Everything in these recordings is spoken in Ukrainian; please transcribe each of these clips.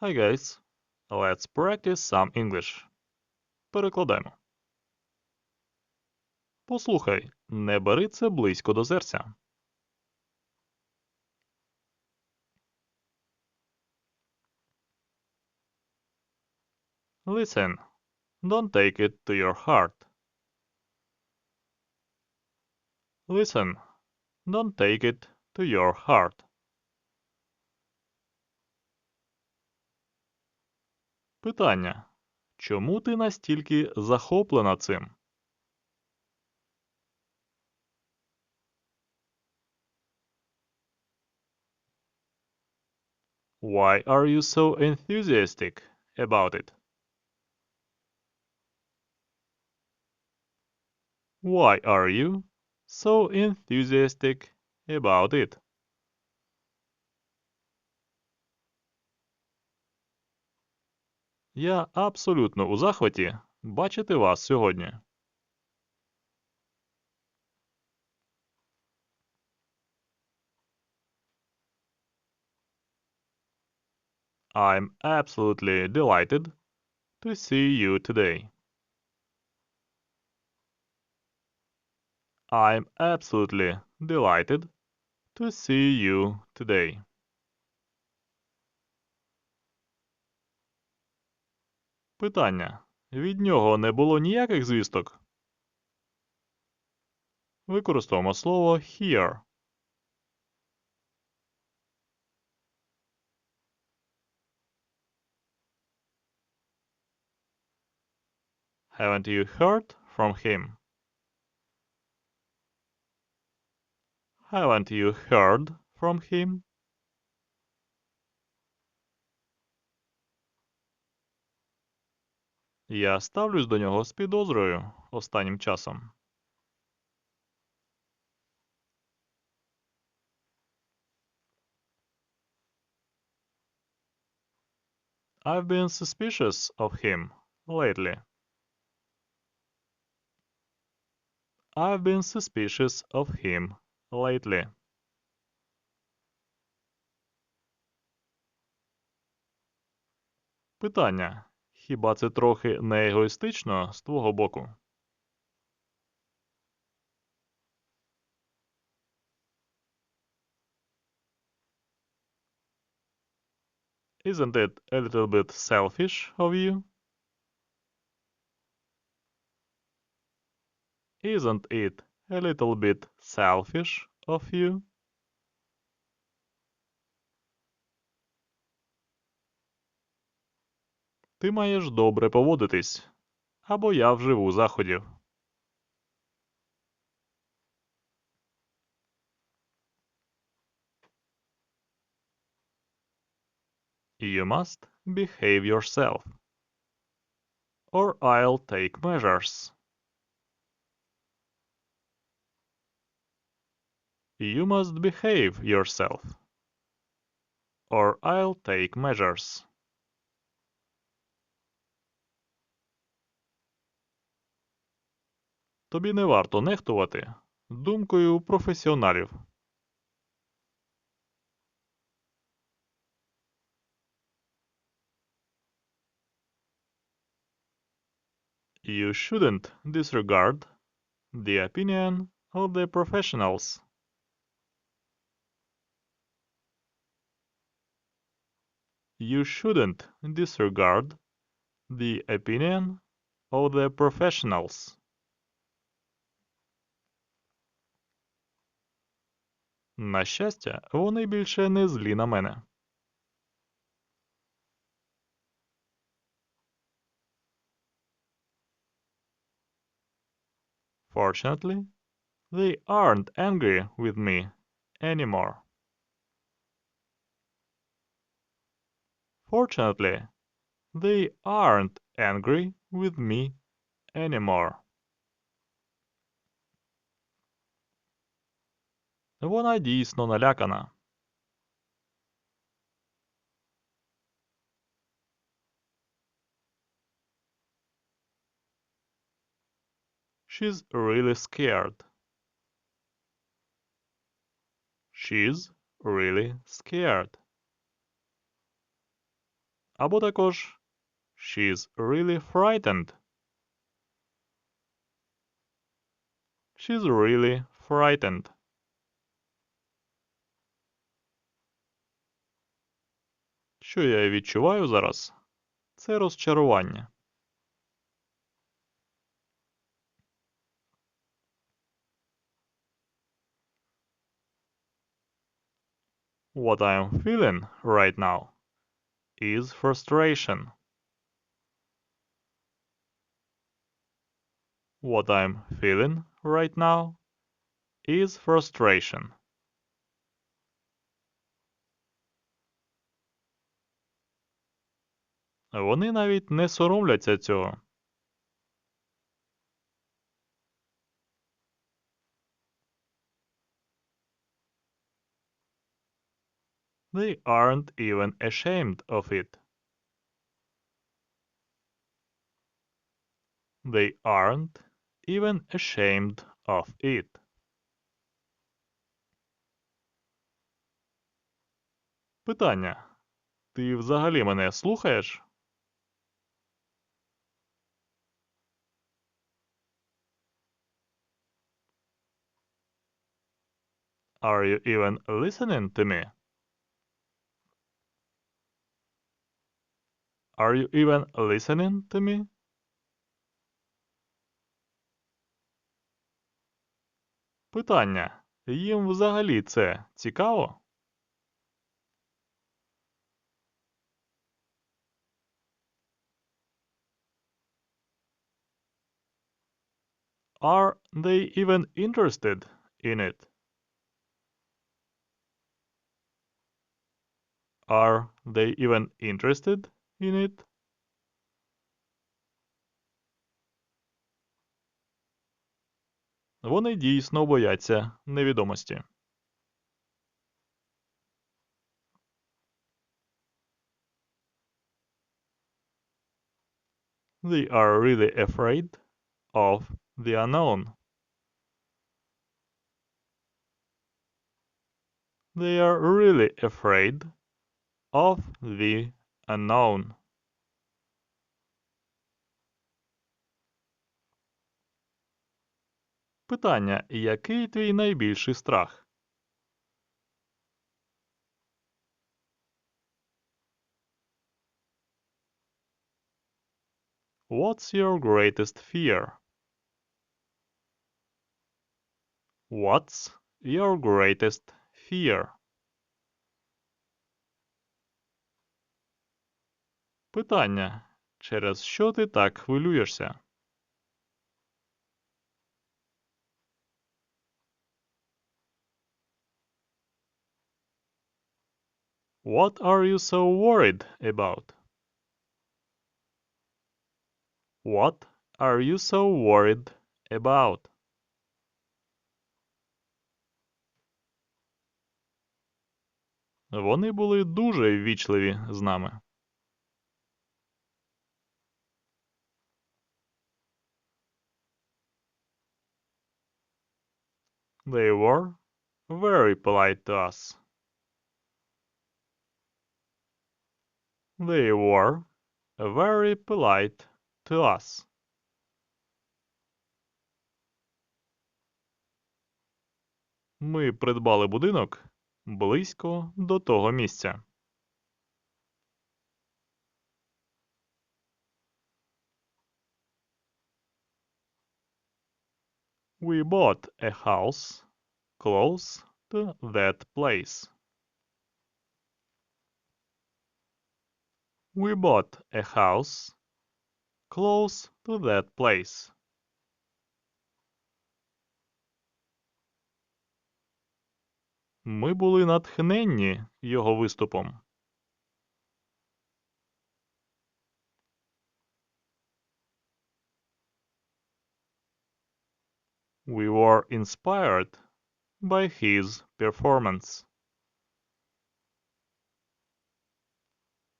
Hi guys, let's practice some English. Перекладаємо. Послухай, не бери це близько до серця. Listen, don't take it to your heart. Listen, don't take it to your heart. Питання. Чому ти настільки захоплена цим? Why are you so enthusiastic about it? Why are you so enthusiastic about it? Я абсолютно у захваті бачити вас сьогодні. I'm absolutely delighted to see you today. I'm absolutely delighted to see you today. Питання. Від нього не було ніяких звісток? Використовуємо слово hear. Haven't you heard from him? Haven't you heard from him? Я ставлюсь до нього з підозрою останнім часом. I've been suspicious of him lately. I've been suspicious of him lately. Питання. Хіба це трохи не егоїстично з твого боку? Isn't it a little bit selfish of you? Isn't it a little bit selfish of you? Ти маєш добре поводитись, або я вживу заходів. You must behave yourself, or I'll take measures. You must behave yourself, or I'll take measures. Тобі не варто нехтувати думкою професіоналів. You shouldn't disregard the opinion of the professionals. You shouldn't disregard the opinion of the professionals. На щастя, вони більше не злі на мене. Fortunately, they aren't angry with me anymore. Fortunately, they aren't angry with me anymore. Вона дійсно налякана. She's really scared. She's really scared. Або також She's really frightened. She's really frightened. Що я відчуваю зараз? Це розчарування. What I'm feeling right now is frustration. What I'm feeling right now is frustration. Вони навіть не соромляться цього. They aren't even ashamed of it. They aren't even ashamed of it. Питання. Ти взагалі мене слухаєш? Are you even listening to me? Are you even listening to me? Питання. Їм взагалі це цікаво? Are they even interested in it? Are they even interested in it? Вони дійсно бояться невідомості. They are really afraid of the unknown. They are really afraid of the unknown. Питання. Який твій найбільший страх? What's your greatest fear? What's your greatest fear? Питання. Через що ти так хвилюєшся? What are you so worried about? What are you so worried about? Вони були дуже ввічливі з нами. They were very polite to us. They were very polite to us. Ми придбали будинок близько до того місця. We bought a house close to that place. We bought a house close to that place. Ми були натхненні його виступом. We were inspired by his performance.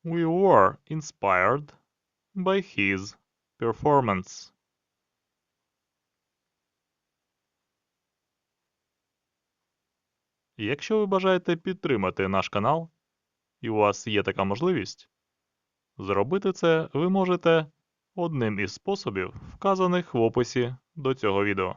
We were inspired by his performance. Якщо ви бажаєте підтримати наш канал, і у вас є така можливість, Зробити це ви можете одним із способів, вказаних в описі до цього відео.